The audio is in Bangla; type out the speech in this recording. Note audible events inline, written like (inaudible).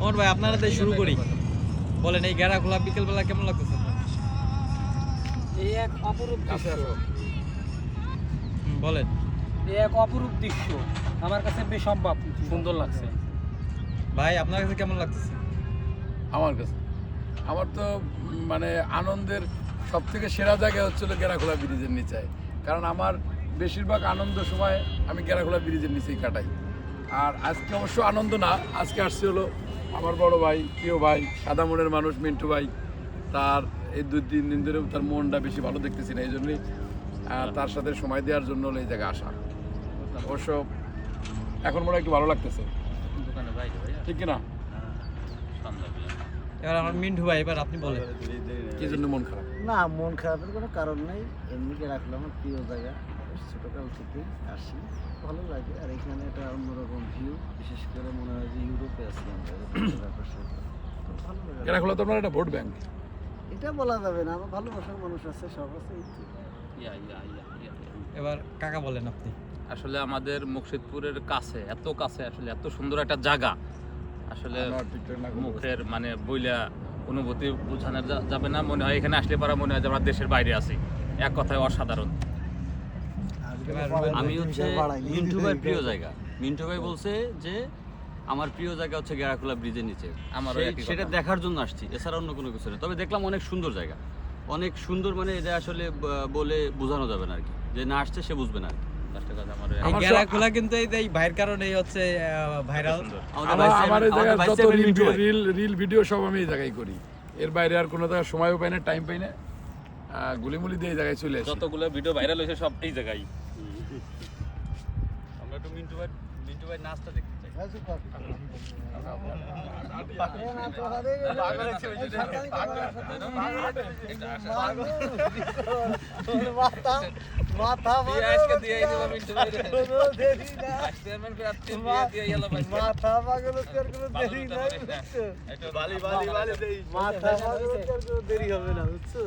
ওমর ভাই আপনারা দিয়ে শুরু করি। বলেন এই গেরা খোলা বিকেল বেলা কেমন লাগতেছে এই এক অপরূপ দৃশ্য। বলেন। এই এক অপরূপ দৃশ্য। আমার কাছে বেশ সম্ভব। সুন্দর লাগছে। ভাই আপনার কাছে কেমন লাগতেছে? আমার কাছে। আমার তো মানে আনন্দের সব থেকে সেরা জায়গা হচ্ছিল গেরাখোলা ব্রিজের নিচে। কারণ আমার বেশিরভাগ আনন্দ সময় আমি গেরাখোলা ব্রিজের নিচেই কাটাই। আর আজকে অবশ্য আনন্দ না আজকে আসছে হলো আমার বড় ভাই প্রিয় ভাই সাদা মনের মানুষ মিন্টু ভাই তার এই দুই তিন দিন ধরে তার মনটা বেশি ভালো দেখতেছি না এই জন্যই তার সাথে সময় দেওয়ার জন্য হলো এই জায়গায় আসা। অবশ্য এখন মনে একটু ভালো লাগতেছে। ঠিক কিনা? এবার আমার মিন্টু ভাই এবার আপনি বলেন। কি জন্য মন খারাপ? না মন খারাপের কোনো কারণ নেই এমনিকে রাখলাম আমার প্রিয় জায়গা। ছোটোকাল থেকেই আসি। ভালো লাগে আর এখানে একটা অন্যরকম ভিউ বিশেষ করে মনে হয় যে ইউরোপে আছি আমরা ব্যাপার তো ভালো লাগে। তো আপনার একটা ভোট ব্যাংক। এটা বলা যাবে না আমার ভালোবাসার মানুষ আছে সব আছে এই তো। এবার কাকা বলেন আপনি। আসলে আমাদের মুর্শিদপুরের কাছে এত কাছে আসলে এত সুন্দর একটা জায়গা। আসলে মুখের মানে বইলা অনুভূতি বোঝানো যাবে না মনে হয় এখানে আসলে পারা মনে হয় যে আমরা দেশের বাইরে আছি। এক কথায় অসাধারণ। আমি হচ্ছে মিন্টু ভাই (laughs) প্রিয় জায়গা। মিন্টু ভাই বলছে যে আমার প্রিয় জায়গা হচ্ছে গেরাখোলা ব্রিজের নিচে। একই সেটা দেখার জন্য আসছি। এছাড়া অন্য কোনো কিছু না। তবে দেখলাম অনেক সুন্দর জায়গা। অনেক সুন্দর মানে এটা আসলে বলে বোঝানো যাবে না আর কি যে না আসছে সে বুঝবে না আমার কিন্তু এই ভাইয়ের কারণেই হচ্ছে ভাইরাল আমার আমার যত রিল রিল ভিডিও সব আমি এই জায়গায় করি। এর বাইরে আর কোনো জায়গায় সময়ও পাই না টাইম পাই না। আহ, গুলিমুলি দিয়ে এই জায়গায় চলে যতগুলো ভিডিও ভাইরাল হয়েছে সব এই জায়গায়। আমরা একটু মিন্টু ভাই মিন্টু ভাই নাচটা দেখতে চাই মাথা পাগল দেরি হবে না বুঝছ